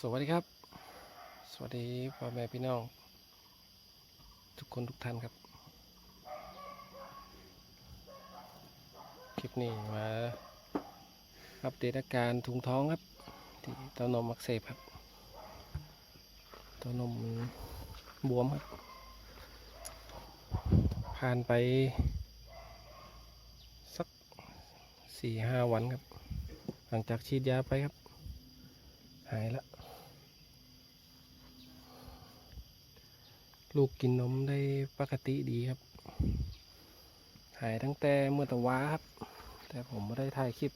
สวัสดีครับ สวัสดีพ่อแม่พี่น้อง ทุกคนทุกท่านครับ คลิปนี้มาอัปเดตอาการถุงท้องครับ ที่เต้านมอักเสบครับเต้านมบวมครับ ผ่านไปสักสี่ห้าวันครับ หลังจากฉีดยาไปครับ หายและ ลูกกินนมได้ปกติดีครับหายตั้งแต่เมื่อตะว้าครับ แต่ผมไม่ได้ถ่ายคลิป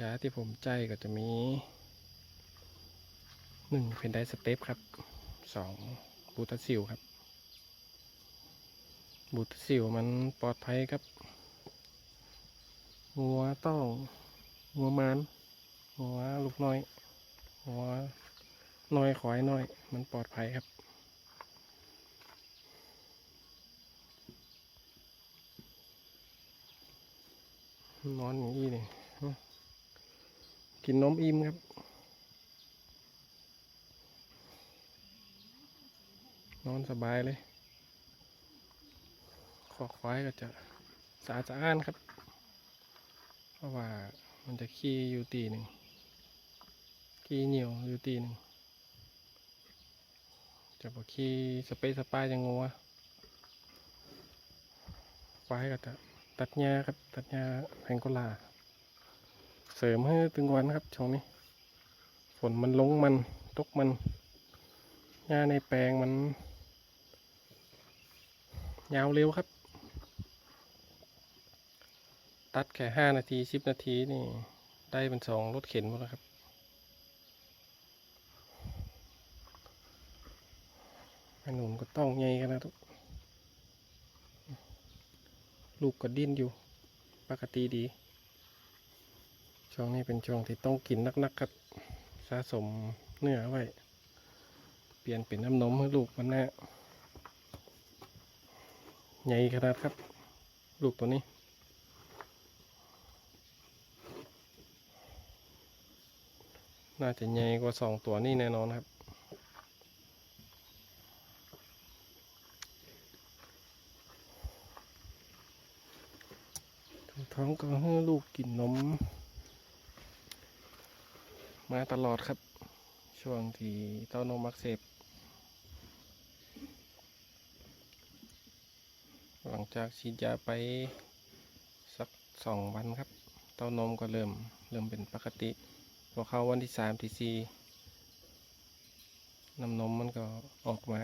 ยาที่ผมใจก็จะมีหนึ่งเพนไดสเตปครับสองบูตาซิลครับ บูตาซิลมันปลอดภัยครับงัวต้อง งัวมันงัวลูกน้อยงัวน้อยขอยน้อย มันปลอดภัยครับนอนอย่างนี้นี่ฮะกินนมอิ่มครับ นอนสบายเลย ขอควายก็จะสะอาดสะอ้านครับ เพราะว่า มันจะขี้อยู่ตีหนึ่งขี้เหนียวอยู่ตีหนึ่งจะบอกขี้สเปซสปายยังงัวควายก็จะตัดหญ้าครับตัดหญ้าแพงกลา เสริมให้ตึงวันครับช่วงนี้ ฝนมันลงมันตกมันหญ้าในแปลงมัน ยาวเร็วครับ ตัดแค่ห้านาทีสิบนาทีนี่ ได้เป็นสองรถเข็นหมดแล้วครับแม่หนุ่มก็ต้องใหญ่กันนะทุก ลูกก็ดิ้นอยู่ ปกติดีช่วงนี้เป็นช่วงที่ต้องกินนักๆครับสะสมเนื้อไว้ เปลี่ยนเป็นน้ำนมให้ลูกมันแน่ใหญ่ขนาดครับ ลูกตัวนี้ น่าจะใหญ่กว่าสองตัวนี้แน่นอนครับ ท้องก็ให้ลูกกินนม มาตลอดครับ ช่วงที่เต้านมอักเสบหลังจากฉีดยาไปสักสองวันครับ เต้านมก็เริ่มเริ่มเป็นปกติ พอเข้าวันที่สามที่สี่น้ำนมมันก็ออกมา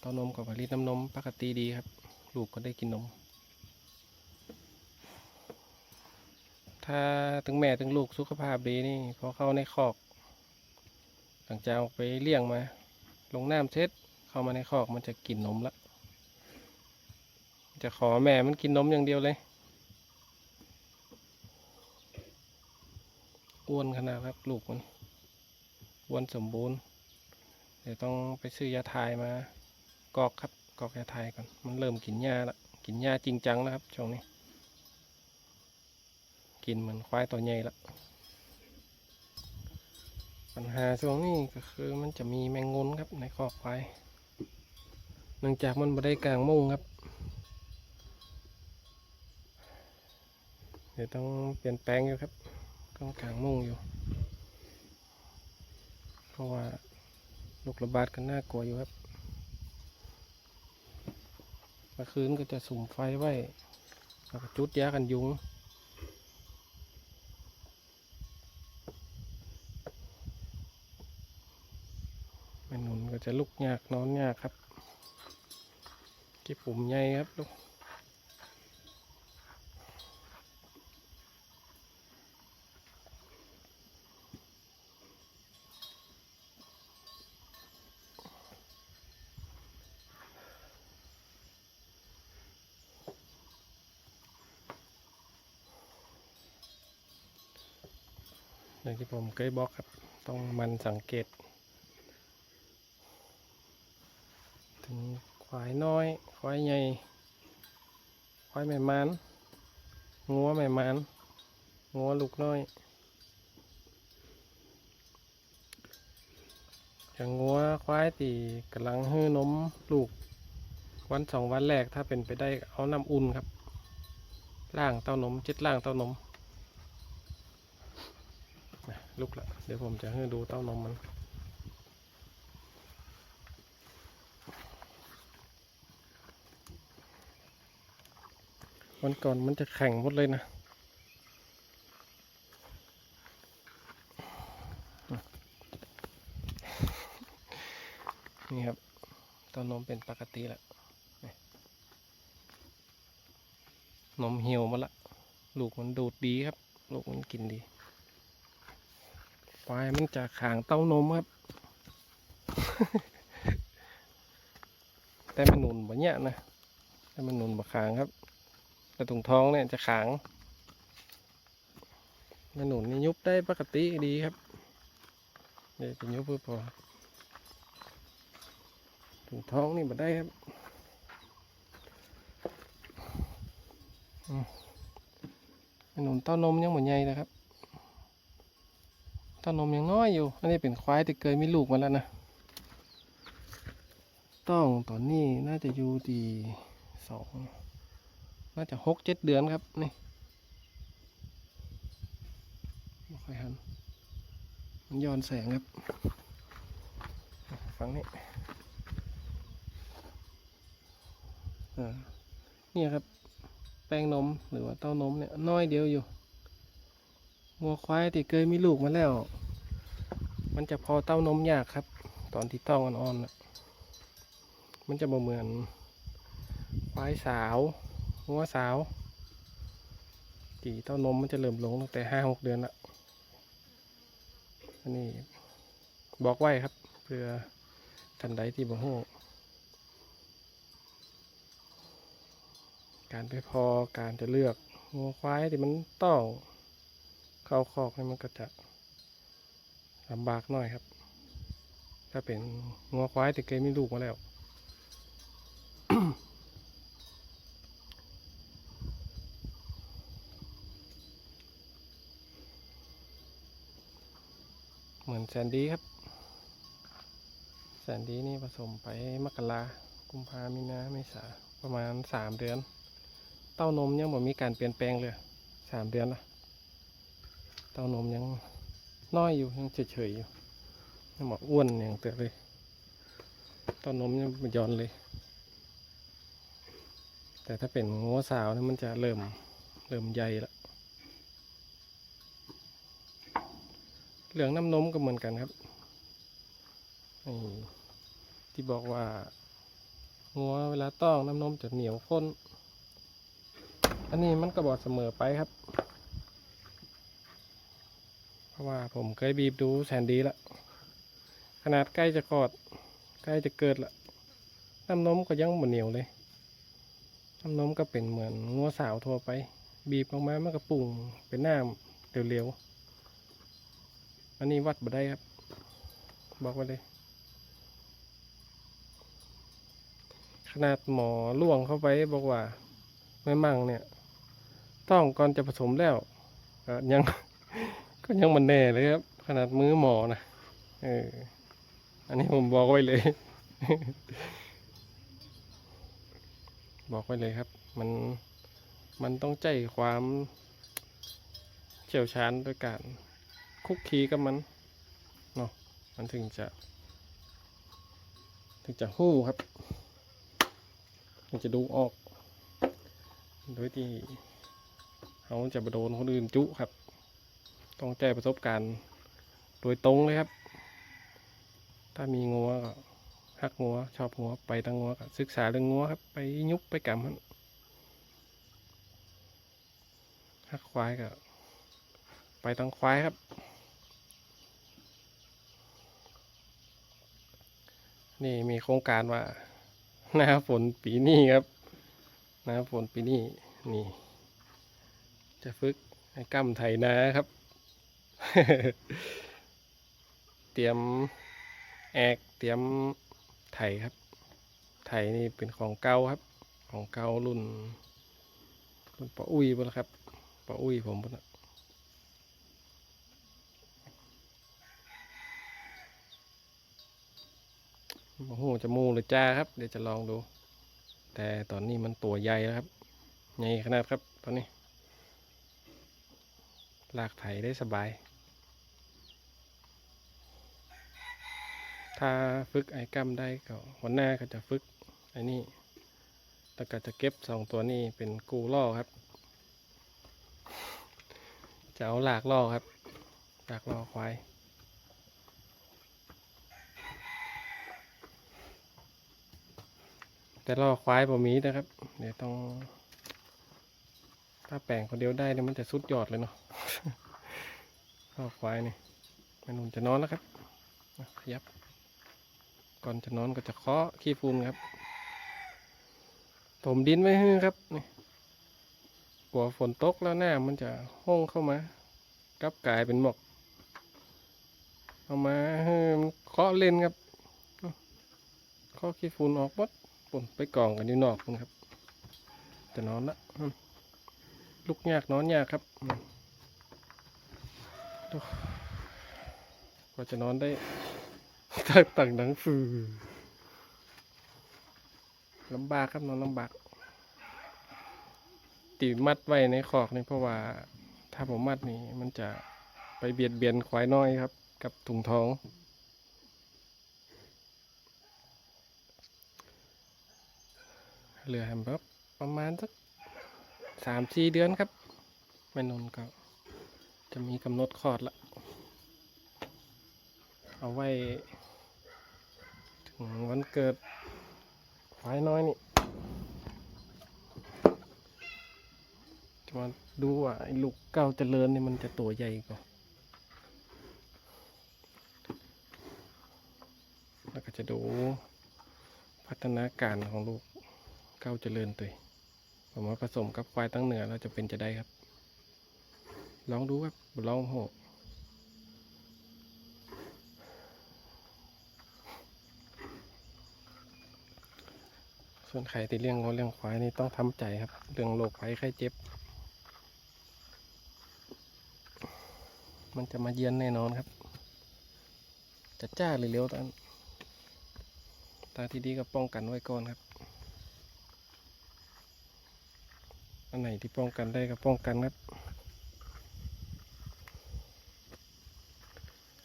เต้านมก็ผลิตน้ำนมปกติดีครับ ลูกก็ได้กินนม ถ้าถึงแม่ถึงลูกสุขภาพดีนี่พอเข้าในคอกหลังจากออกไปเลี้ยงมา ลงน้ำเช็ดเข้ามาในคอกมันจะกินนมละจะขอแม่มันกินนมอย่างเดียวเลย อ้วนขนาดครับลูกมันอ้วนสมบูรณ์ เดี๋ยวต้องไปซื้อยาทายมากอกครับกอกยาทายก่อนมันเริ่มกินหญ้าละกินหญ้าจริงจังแล้วครับช่วงนี้ กินเหมือนควายตัวใหญ่ละปัญหาช่วงนี้ก็คือมันจะมีแมงงนครับในคอกควายเนื่องจากมันไม่ได้กลางมุ้งครับเดี๋ยวต้องเปลี่ยนแปลงอยู่ครับ ต้องกลางมุ้งอยู่ เพราะว่าลูกระบาดกันน่ากลัวอยู่ครับเมื่อคืนก็จะสุ่มไฟไว้แล้วก็จุดยากันยุงแม่นุนก็จะลุกยากนอนยากครับกี่ปุ่มใหญ่ครับลูก อย่างที่ผมเคยบอกครับ ต้องมันสังเกต ถึงควายน้อย ควายใหญ่ ควายแม่มานงัวแม่มานงัวลูกน้อยอย่างงัวควายตีกำลังฮื้อนมลูก วันสองวันแรกถ้าเป็นไปได้เอาน้ำอุ่นครับล่างเต้านมจิตล่างเต้านมนะ ลุกละเดี๋ยวผมจะให้ดูเต้านมมัน วันก่อนมันจะแข็งหมดเลยนะนี่ครับเต้านมเป็นปกติแล้วนี่นมเหี่ยวมาละ ลูกมันดูดดีครับ ลูกมันกินดี ควายมันจะขางเต้านมครับ แต่มันหนุนแบ่เนี่ยนะแต่มันหนุนแบ่ขางครับ แต่ตรงท้องเนี่ยจะขางมันหนุนนี่ยุบได้ปกติดีครับเดี๋ยวจะยุบเพื่อพอตรงท้องนี่บ่ได้ครับอืมมันหนุนเต้านมยังเหมือนใหญ่นะครับ ต้านมยังน้อยอยู่ อันนี้เป็นควายที่เคยมีลูกมาแล้วนะ ต้องตอนนี้น่าจะอยู่ที่สอง น่าจะหกเจ็ดเดือนครับ นี่ไม่ค่อยหัน มันย้อนแสงครับฟังนี่อ่าเนี่ยครับ แป้งนมหรือว่าเต้านมเนี่ย น้อยเดียวอยู่ งัวควายที่เคยมีลูกมาแล้ว มันจะพอเต้านมยากครับ ตอนที่เต้าอ่อนๆน่ะมันจะบ่เหมือนควายสาวงัวสาวตีเต้านมมันจะเริ่มลงตั้งแต่ห้าหกเดือนละอันนี้บอกไว้ครับเพื่อท่านใดที่บ่ฮู้การไปพอการจะเลือกงัวควายที่มันต้อง เข้าคอกนี่มันก็จะลำบากหน่อยครับ ถ้าเป็นงัวควายที่เคยมีลูกมาแล้วเหมือนแซนดี้ครับ แซนดี้นี่ผสมไปมกรากุมภามีนาเมษาประมาณสามเดือน เต้านมยังบ่มีการเปลี่ยนแปลงเลยสามเดือนละ เต้านมยังน้อยอยู่ยังเฉยๆอยู่ยังบอกอ้วนอย่างเตอะเลยเต้านมยังบ่ย้อนเลย แต่ถ้าเป็นงัวสาวนี่มันจะเริ่มเริ่มใหญ่ละเหลืองน้ำนมก็เหมือนกันครับที่บอกว่างัวเวลาต้องน้ำนมจะเหนียวข้น อันนี้มันก็บอกเสมอไปครับ ราะว่าผมเคยบีบดูแสนดีละ ขนาดใกล้จะกอด ใกล้จะเกิดละ น้ำนมก็ยังบ่เหนียวเลย น้ำนมก็เป็นเหมือนงัวสาวทั่วไป บีบออกมามันก็ปุ่งเป็นหน้ำเร็วๆ อันนี้วัดบ่ได้ครับ บอกไว้เลย ขนาดหมอล่วงเข้าไปบอกว่า ไม่มั่งเนี่ย ต้องก่อนจะผสมแล้วยัง ก็ยังมันแน่เลยครับ ขนาดมือหมอนะเอออันนี้ผมบอกไว้เลย บอกไว้เลยครับ มันมันต้องใจความเชี่ยวชาญโดยการคุกคีกับมันเนาะมันถึงจะ ถึงจะหู้ครับถึงจะดูออก โดยที่เขาจะไปโดนคนอื่นจุครับ ต้องแจ้ประสบการณ์โดยตรงเลยครับ ถ้ามีงัวก็ฮักงัว ชอบงัว ไปทางงัวก็ศึกษาเรื่องงัวครับ ไปยุบไปกำมันฮักควายก็ไปทางควายครับ นี่มีโครงการว่าหน้าฝนปีนี้ครับหน้าฝนปีนี้นี่ จะฝึกให้กล้ำไถนาครับ เตรียมแอกเตรียมไถครับ ไถนี่เป็นของเก่าครับ ของเก่ารุ่นมันปะอุ้ยบ่ละครับปะอุ้ยผมบ่ละโอ้โหจะมูหรือจ้าครับ เดี๋ยวจะลองดู แต่ตอนนี้มันตัวใหญ่แล้วครับใหญ่ขนาดครับ ตอนนี้ ลากไถได้สบาย ถ้าฝึกไอ้กำได้ก็วันหน้าก็จะฝึกไอ้นี่แล้วก็จะเก็บสองตัวนี้เป็นกูล่อครับ จะเอาหลากล่อครับ หลากล่อควายแต่ล่อควายผมมีนะครับ เดี๋ยวต้อง ถ้าแปลงคนเดียวได้เนี่ยมันจะสุดยอดเลยเนาะล่อควายนี่ม่นุ่นจะนอนแล้วครับขยับ ก่อนจะนอนก็จะเคาะขี้ฟูนครับถมดินไว้ให้ครับนี่กลัวฝนตกแล้วหน้ามันจะห้องเข้ามา กลับกลายเป็นหมอกเอามาให้มันเคาะเล่นครับเคาะขี้ฝุ่นออกหมดปุ่นไปกองกันอยู่นอกครับจะนอนละลุกยากนอนยากครับกว่าจะนอนได้ ตักตักหนังฟือลำบากครับนอนลำบาก ตีมัดไว้ในคอกนี่เพราะว่า ถ้าผมมัดนี่มันจะไปเบียดเบียนควายน้อยครับ กับถุงท้อง เหลือแครับประมาณสักสามสี่เดือนครับแม่นนก็จะมีกำหนดคลอดละเอาไว้ วันเกิดควายน้อยนี่จะมาดูว่าไอ้ลูกเก้าเจริญนี่มันจะตัวใหญ่กว่าแล้วก็จะดูพัฒนาการของลูกเก้าเจริญตัวผมว่าผสมกับควายตั้งเหนือแล้วจะเป็นจะได้ครับ ลองดูครับลองโห ส่วนใครที่เลี้ยงงูเลี้ยงควายนี่ต้องทำใจครับ เรื่องโรคภัยไข้เจ็บ มันจะมาเยือนแน่นอนครับจะจ้าหรือเร็วตอนตาที่ดีก็ป้องกันไว้ก่อนครับ อันไหนที่ป้องกันได้ก็ป้องกันครับ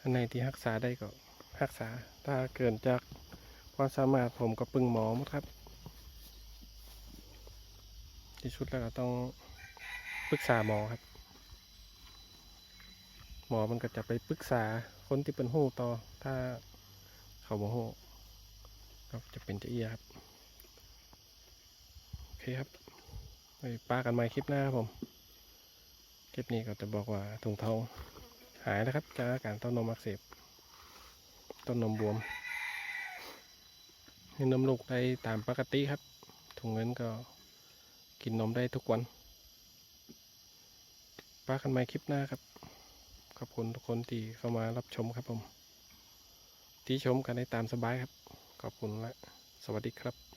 อันไหนที่รักษาได้ก็รักษา ถ้าเกินจากความสามารถผมก็ปึงหมอมดครับ ที่สุดแล้วก็ต้องปรึกษาหมอครับ หมอมันก็จะไปปรึกษาคนที่เป็นหูต่อ ถ้าเขาบ่หูก็จะเป็นจะเอียครับ โอเคครับไปป้ากันใหม่คลิปหน้าครับผม คลิปนี้ก็จะบอกว่าถุงทองหายแล้วครับ จากอาการต้านมอักเสบ ต้านมบวมให้นมลูกได้ตามปกติครับถุงเงินก็ กินนมได้ทุกวันป้ากันใหม่คลิปหน้าครับ ขอบคุณทุกคนที่เข้ามารับชมครับผม ที่ชมกันได้ตามสบายครับ ขอบคุณและ สวัสดีครับ